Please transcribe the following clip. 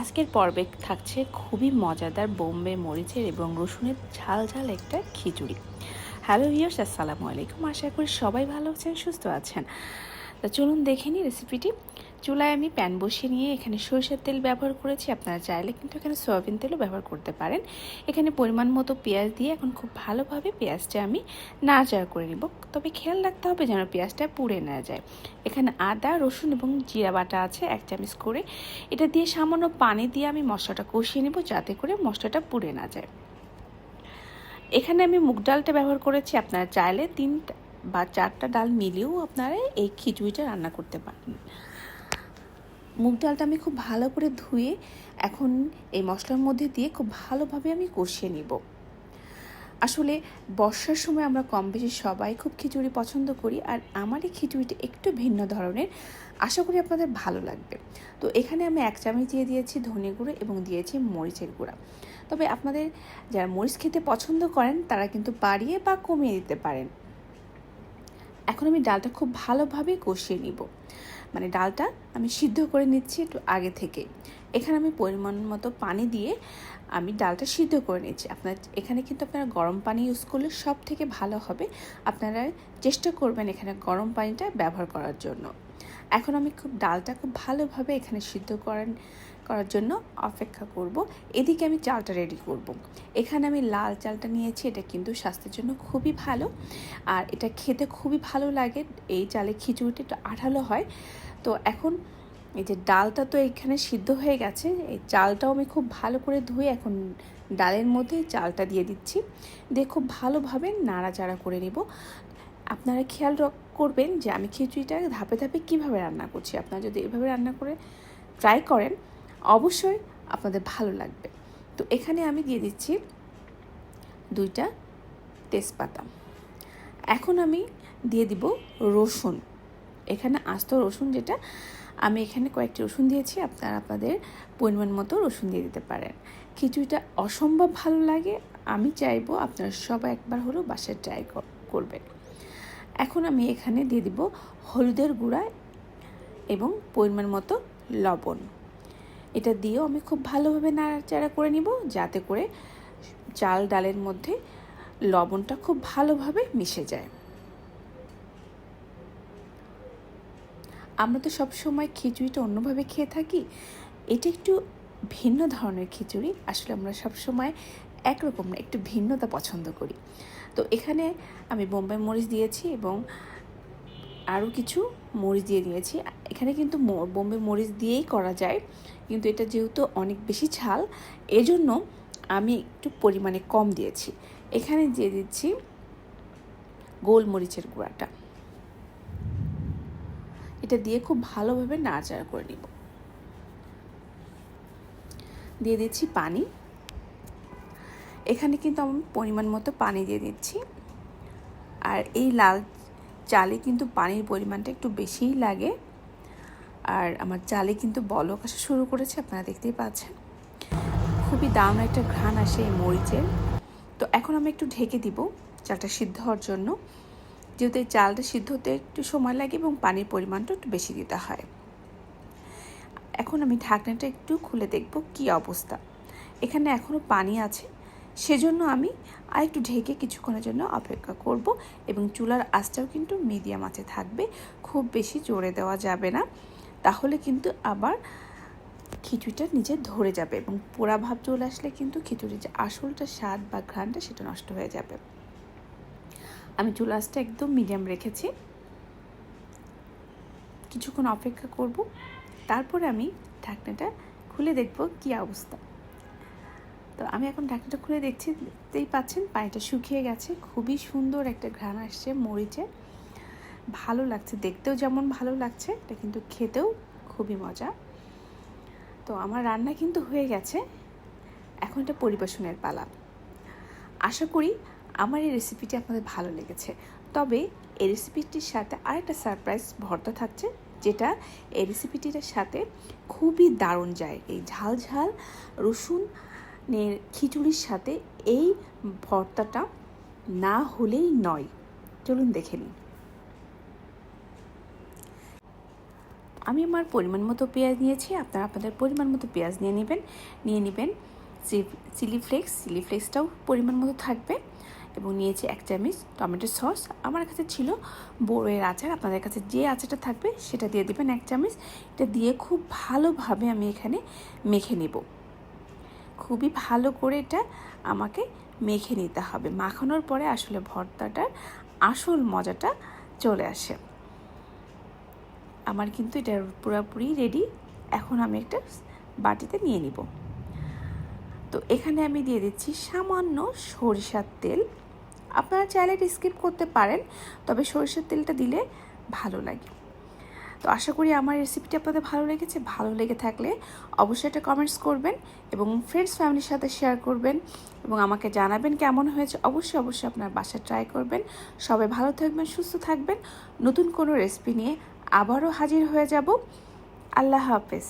আজকের পর্বে থাকছে খুবই মজাদার বোম্বে মরিচের এবং রসুনের ঝাল ঝাল একটা খিচুড়ি। হ্যালো ভিউর্স আসসালামু আলাইকুম। আশা করি সবাই ভালো আছেন, সুস্থ আছেন। তা চলুন দেখে নিই রেসিপিটি চুলায় আমি প্যান বসিয়ে নিয়ে এখানে সরষের তেল ব্যবহার করেছি। আপনারা চাইলে কিন্তু এখানে সয়াবিন তেলও ব্যবহার করতে পারেন। এখানে পরিমাণ মতো পেঁয়াজ দিয়ে এখন খুব ভালোভাবে পেঁয়াজটা আমি নাড়াচাড়া করে নিব। তবে খেয়াল রাখতে হবে যেন পেঁয়াজটা পুড়ে না যায়। এখানে আদা, রসুন এবং জিরা বাটা আছে, এক চামচ করে। এটা দিয়ে সামান্য পানি দিয়ে আমি মশলাটা কষিয়ে নেব যাতে করে মশলাটা পুড়ে না যায়। এখানে আমি মুগ ডালটা ব্যবহার করেছি। আপনারা চাইলে তিনটা বা চারটা ডাল মিলিয়েও আপনারা এই খিচুড়িটা রান্না করতে পারেন। মুগ ডালটা আমি খুব ভালো করে ধুয়ে এখন এই মশলার মধ্যে দিয়ে খুব ভালোভাবে আমি কষিয়ে নিব। আসলে বর্ষার সময় আমরা কম বেশি সবাই খুব খিচুড়ি পছন্দ করি আর আমার এই খিচুড়িটা একটু ভিন্ন ধরনের। আশা করি আপনাদের ভালো লাগবে। তো এখানে আমি এক চামচ দিয়ে দিয়েছি ধনে গুঁড়ো এবং দিয়েছি মরিচের গুঁড়া। তবে আপনাদের যারা মরিচ খেতে পছন্দ করেন তারা কিন্তু বাড়িয়ে বা কমিয়ে দিতে পারেন। এখন আমি ডালটা খুব ভালোভাবে কষিয়ে নিব। মানে ডালটা আমি সিদ্ধ করে নিচ্ছি একটু আগে থেকে। এখানে আমি পরিমাণ মতো পানি দিয়ে আমি ডালটা সিদ্ধ করে নিচ্ছি। আপনার এখানে কিন্তু আপনারা গরম পানি ইউজ করলে সব থেকে ভালো হবে। আপনারা চেষ্টা করবেন এখানে গরম পানিটা ব্যবহার করার জন্য। এখন আমি খুব ডালটা খুব ভালোভাবে এখানে সিদ্ধ করেন করার জন্য অপেক্ষা করব। এদিকে আমি চালটা রেডি করব। এখানে আমি লাল চালটা নিয়েছি, এটা কিন্তু স্বাস্থ্যের জন্য খুবই ভালো। আর এটা খেতে খুবই ভালো লাগে, এই চালে খিচুড়িটা একটু আঠালো হয়। তো এখন এই যে ডালটা তো এখানে সিদ্ধ হয়ে গেছে, এই চালটাও আমি খুব ভালো করে ধুয়ে এখন ডালের মধ্যে চালটা দিয়ে দিচ্ছি। দিয়ে খুব ভালোভাবে নাড়াচাড়া করে নেব। আপনারা খেয়াল করবেন যে আমি খিচুড়িটা ধাপে ধাপে কীভাবে রান্না করছি। আপনারা যদি এভাবে রান্না করে ট্রাই করেন অবশ্যই আপনাদের ভালো লাগবে। তো এখানে আমি দিয়ে দিচ্ছি দুইটা তেজপাতা। এখন আমি দিয়ে দিব রসুন। এখানে আস্ত রসুন যেটা, আমি এখানে কয়েকটি রসুন দিয়েছি, আপনারা আপনাদের পরিমাণ মতো রসুন দিয়ে দিতে পারেন। খিচুড়িটা অসম্ভব ভালো লাগে, আমি চাইব আপনারা সবাই একবার হলেও বাসায় ট্রাই করবেন। এখন আমি এখানে দিয়ে দিব হলুদের গুঁড়া এবং পরিমাণ মতো লবণ। এটা দিয়েও আমি খুব ভালোভাবে নাড়াচাড়া করে নিব, যাতে করে চাল ডালের মধ্যে লবণটা খুব ভালোভাবে মিশে যায়। আমরা তো সব সময় খিচুড়িটা অন্যভাবে খেয়ে থাকি। এটা একটু ভিন্ন ধরনের খিচুড়ি, আসলে আমরা সব সময় একরকম না, একটু ভিন্নতা পছন্দ করি। তো এখানে আমি বোম্বাই মরিচ দিয়েছি এবং আরও কিছু মরিচ দিয়ে দিয়েছি। এখানে কিন্তু বোম্বে মরিচ দিয়েই করা যায়। কিন্তু এটা যেহেতু অনেক বেশি ঝাল, এজন্য আমি একটু পরিমাণে কম দিয়েছি। এখানে দিয়ে দিচ্ছি গোলমরিচের গুঁড়াটা। এটা দিয়ে খুব ভালোভাবে নাড়াচাড়া করে নিব। দিয়ে দিচ্ছি পানি। এখানে কিন্তু আমি পরিমাণ মতো পানি দিয়ে দিচ্ছি। আর এই লাল চালে কিন্তু পানির পরিমাণটা একটু বেশিই লাগে। আর আমার চালে কিন্তু বলক আসা শুরু করেছে, আপনারা দেখতেই পাচ্ছেন। খুবই দারুণ একটা ঘ্রাণ আসে এই মরিচের। তো এখন আমি একটু ঢেকে দিব চালটা সিদ্ধ হওয়ার জন্য। যেহেতু এই চালটা সিদ্ধ হতে একটু সময় লাগে এবং পানির পরিমাণটা একটু বেশি দিতে হয়। এখন আমি ঢাকনাটা একটু খুলে দেখব কি অবস্থা। এখানে এখনও পানি আছে সেজন্য আমি আর একটু ঢেকে কিছুক্ষণের জন্য অপেক্ষা করব এবং চুলার আঁচটাও কিন্তু মিডিয়াম আছে থাকবে, খুব বেশি জোরে দেওয়া যাবে না। তাহলে কিন্তু আবার খিচুড়িটা নিজে ধরে যাবে এবং পোড়া ভাব চলে আসলে কিন্তু খিচুড়ির যে আসলটা স্বাদ বা ঘ্রাণটা সেটা নষ্ট হয়ে যাবে। আমি চুলাসটা একদম মিডিয়াম রেখেছি। কিছুক্ষণ অপেক্ষা করব। তারপরে আমি ঢাকনাটা খুলে দেখব কি অবস্থা। তো আমি এখন ঢাকনাটা খুলে দেখছি দেখতেই পাচ্ছেন, পানিটা শুকিয়ে গেছে। খুবই সুন্দর একটা ঘ্রাণ আসছে মরিচে। ভালো লাগছে, দেখতেও যেমন ভালো লাগছে, এটা কিন্তু খেতেও খুবই মজা। তো আমার রান্না কিন্তু হয়ে গেছে। এখন এটা পরিবেশনের পালা। আশা করি আমার এই রেসিপিটি আপনাদের ভালো লেগেছে। তবে এই রেসিপিটির সাথে আরেকটা সারপ্রাইজ ভর্তা থাকছে, যেটা এই রেসিপিটির সাথে খুবই দারুণ যায়। এই ঝাল ঝাল রসুন খিচুড়ির সাথে এই ভর্তাটা না হলেই নয়। চলুন দেখে নিন আমি আমার পরিমাণ মতো পেঁয়াজ নিয়েছি, আপনারা আপনাদের পরিমাণ মতো পেঁয়াজ নিয়ে নেবেন নিয়ে নেবেন চিলি ফ্লেক্স, চিলি ফ্লেক্সটাও পরিমাণ মতো থাকবে এবং নিয়েছি এক চামচ টমেটো সস। আমার কাছে ছিল বড়ের আচার, আপনাদের কাছে যে আচারটা থাকবে সেটা দিয়ে দেবেন এক চামচ। এটা দিয়ে খুব ভালোভাবে আমি এখানে মেখে নেব। খুবই ভালো করে এটা আমাকে মেখে নিতে হবে। মাখানোর পরে আসলে ভর্তাটার আসল মজাটা চলে আসে। আমার কিন্তু এটা পুরোপুরি রেডি এখন আমি একটা বাটিতে নিয়ে নিব। তো এখানে আমি দিয়ে দিচ্ছি সামান্য সরিষার তেল। আপনারা চাইলে স্কিপ করতে পারেন, তবে সরিষার তেলটা দিলে ভালো লাগে। তো আশা করি আমার রেসিপিটি আপনাদের ভালো লেগেছে। ভালো লেগে থাকলে অবশ্যই একটা কমেন্টস করবেন এবং ফ্রেন্ডস ফ্যামিলির সাথে শেয়ার করবেন এবং আমাকে জানাবেন কেমন হয়েছে। অবশ্যই অবশ্যই আপনার বাসায় ট্রাই করবেন। সবাই ভালো থাকবেন, সুস্থ থাকবেন। নতুন কোনো রেসিপি নিয়ে আবারও হাজির হয়ে যাব। আল্লাহ হাফেজ।